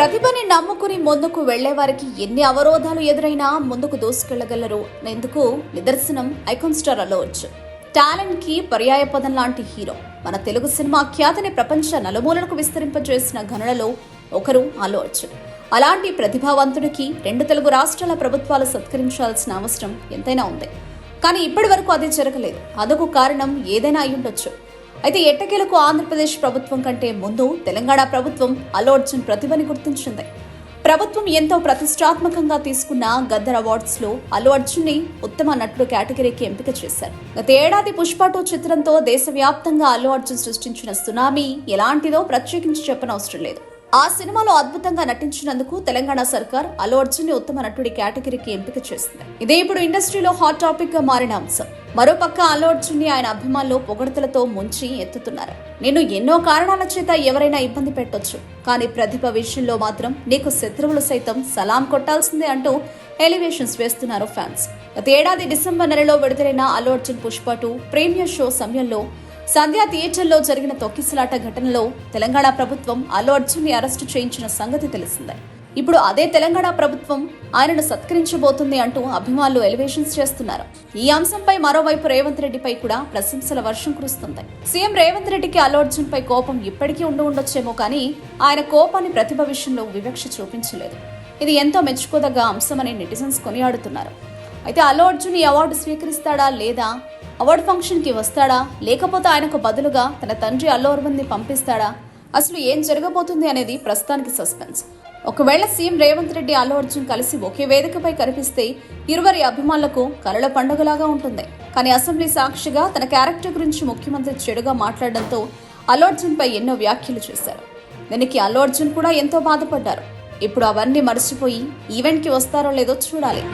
ప్రతిభని నమ్ముకుని ముందుకు వెళ్ళే వారికి ఎన్ని అవరోధాలు ఎదురైనా ముందుకు దూసుకెళ్ళగలరు ఎందుకు? నిదర్శనం ఐకాన్ స్టార్ అల్లు టాలెంట్కి పర్యాయ పదం లాంటి హీరో. మన తెలుగు సినిమా ఖ్యాతిని ప్రపంచ నలుమూలలకు విస్తరింపజేసిన ఘనులలో ఒకరు అల్లు అర్జున్ అలాంటి ప్రతిభావంతుడికి రెండు తెలుగు రాష్ట్రాల ప్రభుత్వాలు సత్కరించాల్సిన అవసరం ఎంతైనా ఉంది. కానీ ఇప్పటి వరకు అది జరగలేదు. అదొక కారణం ఏదైనా అయ్యుండొచ్చు. అయితే ఎట్టకేలకు ఆంధ్రప్రదేశ్ ప్రభుత్వం కంటే ముందు తెలంగాణ ప్రభుత్వం అల్లు అర్జున్ ప్రతిభని గుర్తించింది. ప్రభుత్వం ఎంతో ప్రతిష్టాత్మకంగా తీసుకున్న గద్దర్ అవార్డ్స్లో అల్లు అర్జున్ని ఉత్తమ నటుడు కేటగిరీకి ఎంపిక చేశారు. గత ఏడాది పుష్పటో చిత్రంతో దేశవ్యాప్తంగా అల్లు అర్జున్ సృష్టించిన సునామీ ఎలాంటిదో ప్రత్యేకించి చెప్పనవసరం లేదు. ఆ సినిమాలో అద్భుతంగా నటించినందుకు తెలంగాణ సర్కార్ అల్లు అర్జున్ని ఉత్తమ నటుడి కేటగిరీకి ఎంపిక చేసింది. ఇదే ఇప్పుడు ఇండస్ట్రీలో హాట్ టాపిక్గా మారిన అంశం. మరోపక్క అల్లు అర్జున్ని ఆయన అభిమానులు పొగడతలతో ముంచి ఎత్తుతున్నారు. నేను ఎన్నో కారణాల చేత ఎవరైనా ఇబ్బంది పెట్టొచ్చు. కానీ ప్రతిభ విషయంలో మాత్రం నీకు శత్రువులు సైతం సలాం కొట్టాల్సిందే అంటూ ఎలివేషన్స్ వేస్తున్నారు ఫ్యాన్స్. గత ఏడాది డిసెంబర్ నెలలో విడుదలైన Allu Arjun Pushpa two premiere show సమయంలో సంధ్యా థియేటర్లో జరిగిన తొక్కిసలాట ఘటనలో తెలంగాణ ప్రభుత్వం అల్లు అర్జున్ని అరెస్టు చేయించిన సంగతి తెలిసిందే. ఇప్పుడు అదే తెలంగాణ ప్రభుత్వం ఆయనను సత్కరించబోతుంది అంటూ అభిమానులు ఎలివేషన్స్ చేస్తున్నారు. ఈ అంశంపై మరోవైపు రేవంత్ రెడ్డిపై కూడా ప్రశంసల వర్షం కురుస్తుంది. సీఎం రేవంత్ రెడ్డికి అల్లు అర్జున్ పై కోపం ఇప్పటికీ ఉండి ఉండొచ్చేమో కానీ ఆయన కోపాన్ని ప్రతిభ విషయంలో వివక్ష చూపించలేదు. ఇది ఎంతో మెచ్చుకోదగ్గ అంశమని నెటిజన్స్ కొనియాడుతున్నారు. అయితే అల్లు అర్జున్ ఈ అవార్డు స్వీకరిస్తాడా లేదా అవార్డు ఫంక్షన్కి వస్తాడా? లేకపోతే ఆయనకు బదులుగా తన తండ్రి అల్లు అరవింద్ని పంపిస్తాడా? అసలు ఏం జరగబోతుంది అనేది ప్రస్తుతానికి సస్పెన్స్. ఒకవేళ సీఎం రేవంత్ రెడ్డి అల్లు అర్జున్ కలిసి ఒకే వేదికపై కనిపిస్తే ఇరువరి అభిమానులకు కలల పండుగలాగా ఉంటుంది. కానీ అసెంబ్లీ సాక్షిగా తన క్యారెక్టర్ గురించి ముఖ్యమంత్రి చెడుగా మాట్లాడడంతో అల్లు అర్జున్పై ఎన్నో వ్యాఖ్యలు చేశారు. దీనికి అల్లు అర్జున్ కూడా ఎంతో బాధపడ్డారు. ఇప్పుడు అవన్నీ మర్చిపోయి ఈవెంట్కి వస్తారో లేదో చూడాలి.